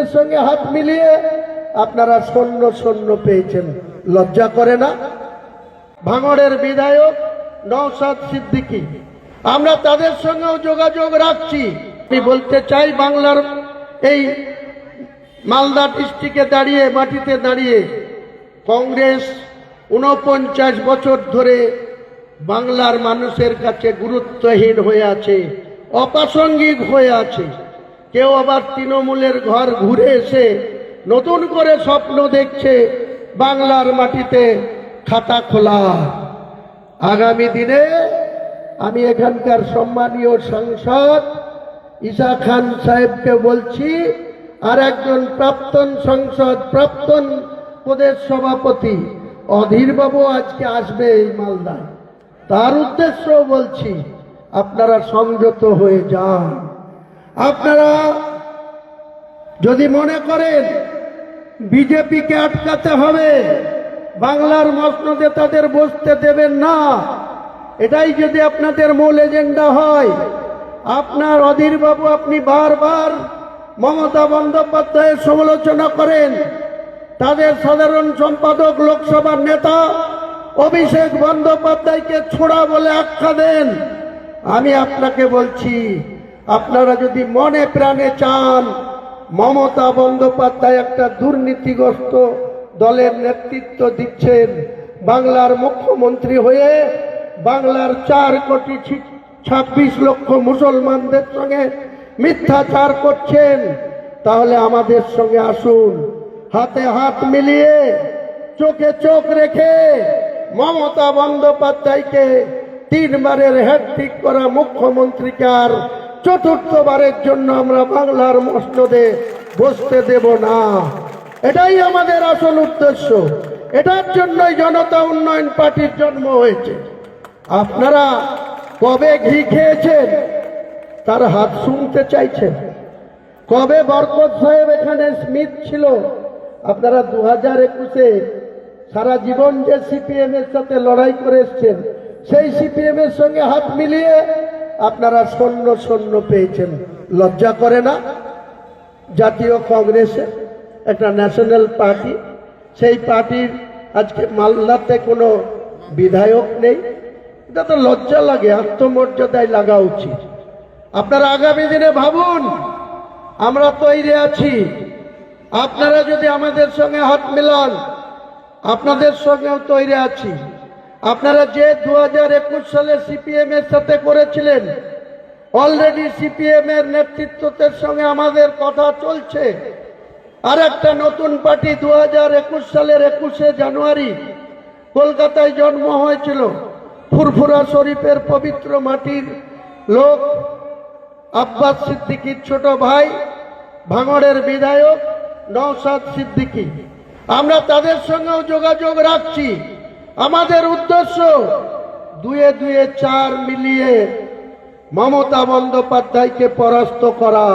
এর সঙ্গে হাত মিলিয়ে আপনারা সৈন্য সৈন্য পেয়েছেন। লজ্জা করে না? ভাঙড়ের বিধায়ক নওশাদ সিদ্দিকী, আমরা তাদের সঙ্গেও যোগাযোগ রাখছি। আমি বলতে চাই, বাংলার এই মালদা ডিস্ট্রিক্টে দাঁড়িয়ে, মাটিতে দাঁড়িয়ে কংগ্রেস উনপঞ্চাশ বছর ধরে বাংলার মানুষের কাছে গুরুত্বহীন হয়ে আছে, অপ্রাসঙ্গিক হয়ে আছে। কেউ আবার তৃণমূলের ঘর ঘুরে এসে নতুন করে স্বপ্ন দেখছে বাংলার মাটিতে খাতা খোলা। আগামী দিনে আমি এখানকার সম্মানীয় সাংসদ ঈশা খান সাহেবকে বলছি, আর একজন প্রাক্তন সংসদ, প্রাক্তন প্রদেশ সভাপতি অধীরবাবু আজকে আসবে এই মালদায়। তার উদ্দেশ্য বলছি, আপনারা সংযত হয়ে যান। আপনারা যদি মনে করেন বিজেপিকে আটকাতে হবে, বাংলার মসনদে তাদের বসতে দেবেন না, এটাই যদি আপনাদের মূল এজেন্ডা হয়, আপনার অধীরবাবু আপনি বারবার মমতা বন্দ্যোপাধ্যায়ের সমালোচনা করেন, তাদের সাধারণ সম্পাদক লোকসভার নেতা অভিষেক বন্দ্যোপাধ্যায়কে ছোড়া বলে আখ্যা দেন, আমি আপনাকে বলছি আপনারা যদি মনে প্রাণে চান, মমতা বন্দ্যোপাধ্যায় একটা দুর্নীতিগ্রস্ত দলের নেতৃত্ব দিচ্ছেন, বাংলার মুখ্যমন্ত্রী হয়ে বাংলার চার কোটি ছাব্বিশ লক্ষ মুসলমানদের সঙ্গে মিথ্যাচার করছেন, তাহলে আমাদের সঙ্গে আসুন, হাতে হাত মিলিয়ে, চোখে চোখ রেখে মমতা বন্দ্যোপাধ্যায়কে তিনবারের হ্যাট্রিক করা মুখ্যমন্ত্রীকে আর চতুর্থবারের জন্য আমরা বাংলার মসনদে বসতে দেব না। এটাই আমাদের আসল উদ্দেশ্য। এটার জন্যই জনতা উন্নয়ন পার্টির জন্ম হয়েছে। আপনারা কবে ঘি খেয়েছেন? তার হাত শুনতে চাইছেন। কবে বরকত সাহেব এখানে স্মিথ ছিল? আপনারা দু হাজার একুশে সারা জীবন যে সিপিএম এর সাথে লড়াই করে এসছেন, সেই সিপিএম এর সঙ্গে হাত মিলিয়ে আপনারা সৈন্য সৈন্য পেয়েছেন। লজ্জা করে না? জাতীয় কংগ্রেসে একটা ন্যাশনাল পার্টি, সেই পার্টির আজকে মালদাতে কোনো বিধায়ক নেই। এটা তো লজ্জা লাগে, আত্মমর্যাদায় লাগা উচিত। আপনারা আগামী দিনে ভাবুন, আমরা তৈরি আছি। আপনারা যদি আমাদের সঙ্গে হাত মেলান, আপনাদের সঙ্গেও তৈরি আছি। আপনারা যে দু হাজার একুশ সালে সিপিএম এর সাথে করেছিলেন অলরেডি সিপিএম এর নেতৃত্বের সঙ্গে আমাদের কথা চলছে। আর একটা নতুন পার্টি দু হাজার একুশ সালের একুশে জানুয়ারি কলকাতায় জন্ম হয়েছিল। ফুরফুরা শরীফের পবিত্র মাটির লোক আব্বাস সিদ্দিকির ছোট ভাই, ভাঙড়ের বিধায়ক নওশাদ সিদ্দিকি। আমরা তাদের সঙ্গেও যোগাযোগ রাখছি। আমাদের উদ্দেশ্য দুয়ে দুয়ে চার মিলিয়ে মমতা বন্দ্যোপাধ্যায়কে পরাস্ত করা।